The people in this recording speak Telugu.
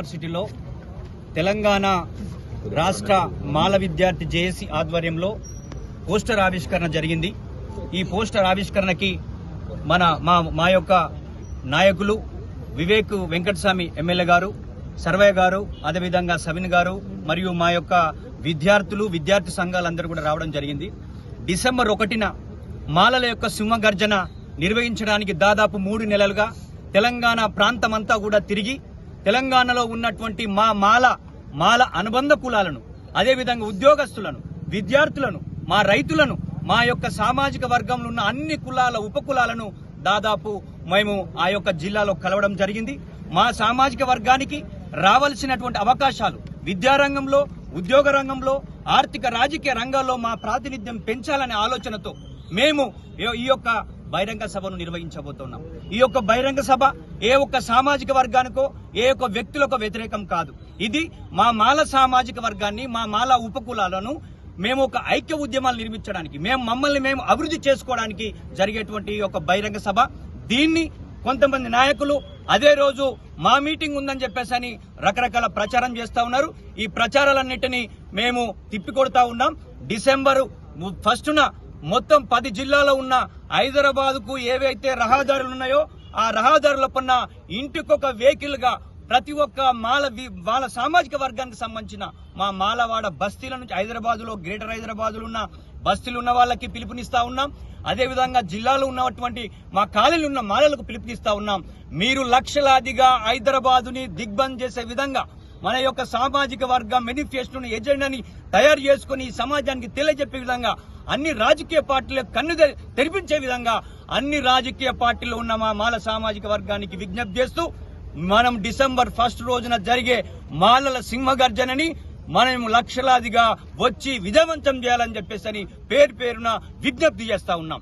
యూనివర్సిటీలో తెలంగాణ రాష్ట్ర మాల విద్యార్థి జేఏసీ ఆధ్వర్యంలో పోస్టర్ ఆవిష్కరణ జరిగింది. ఈ పోస్టర్ ఆవిష్కరణకి మన మా మా యొక్క నాయకులు వివేక్ వెంకటస్వామి ఎమ్మెల్యే గారు సర్వే గారు అదేవిధంగా సవిన్ గారు మరియు మా యొక్క విద్యార్థులు విద్యార్థి సంఘాలందరూ కూడా రావడం జరిగింది. డిసెంబర్ ఒకటిన మాలల యొక్క సింహగర్జన నిర్వహించడానికి దాదాపు మూడు నెలలుగా తెలంగాణ ప్రాంతమంతా కూడా తిరిగి తెలంగాణలో ఉన్నటువంటి మా మాల మాల అనుబంధ కులాలను అదేవిధంగా ఉద్యోగస్తులను విద్యార్థులను మా రైతులను మా యొక్క సామాజిక వర్గంలో ఉన్న అన్ని కులాల ఉపకులాలను దాదాపు మేము ఆ యొక్క జిల్లాలో కలవడం జరిగింది. మా సామాజిక వర్గానికి రావాల్సినటువంటి అవకాశాలు విద్యారంగంలో ఉద్యోగ రంగంలో ఆర్థిక రాజకీయ రంగాల్లో మా ప్రాతినిధ్యం పెంచాలనే ఆలోచనతో మేము ఈ- ఈ యొక్క బహిరంగ సభను నిర్వహించబోతున్నాం. ఈ యొక్క బహిరంగ సభ ఏ ఒక్క సామాజిక వర్గానికో ఏ ఒక్క వ్యక్తులకు వ్యతిరేకం కాదు. ఇది మా మాల సామాజిక వర్గాన్ని మా మాల ఉపకులాలను మేము ఒక ఐక్య ఉద్యమాలు నిర్మించడానికి మేము మమ్మల్ని మేము అభివృద్ధి చేసుకోవడానికి జరిగేటువంటి ఈ యొక్క బహిరంగ సభ. దీన్ని కొంతమంది నాయకులు అదే రోజు మా మీటింగ్ ఉందని చెప్పేసి అని రకరకాల ప్రచారం చేస్తూ ఉన్నారు. ఈ ప్రచారాలన్నింటినీ మేము తిప్పికొడతా ఉన్నాం. డిసెంబరు ఫస్టున మొత్తం పది జిల్లాలో ఉన్న హైదరాబాద్కు ఏవైతే రహదారులు ఉన్నాయో ఆ రహదారుల పన్న ఇంటికొక వెహికల్గా ప్రతి ఒక్క మాల వాళ్ళ సామాజిక వర్గానికి సంబంధించిన మా మాలవాడ బస్తీల నుంచి హైదరాబాద్లో గ్రేటర్ హైదరాబాద్లో ఉన్న బస్తీలు ఉన్న వాళ్ళకి పిలుపునిస్తా ఉన్నాం. అదే విధంగా జిల్లాలో ఉన్నటువంటి మా ఖాళీలు ఉన్న మాలలకు పిలుపునిస్తా ఉన్నాం. మీరు లక్షలాదిగా హైదరాబాదుని దిగ్బంధ్ చేసే విధంగా మన యొక్క సామాజిక వర్గ మేనిఫెస్టోని ఎజెండాని తయారు చేసుకుని ఈ సమాజానికి తెలియజెప్పే విధంగా అన్ని రాజకీయ పార్టీల కన్ను తెరిపించే విధంగా అన్ని రాజకీయ పార్టీలు ఉన్న మా మాల సామాజిక వర్గానికి విజ్ఞప్తి చేస్తూ మనం డిసెంబర్ ఫస్ట్ రోజున జరిగే మాలల సింహగర్జనని మనం లక్షలాదిగా వచ్చి విజయవంతం చేయాలని చెప్పేసి అని పేరు పేరున విజ్ఞప్తి చేస్తా ఉన్నాం.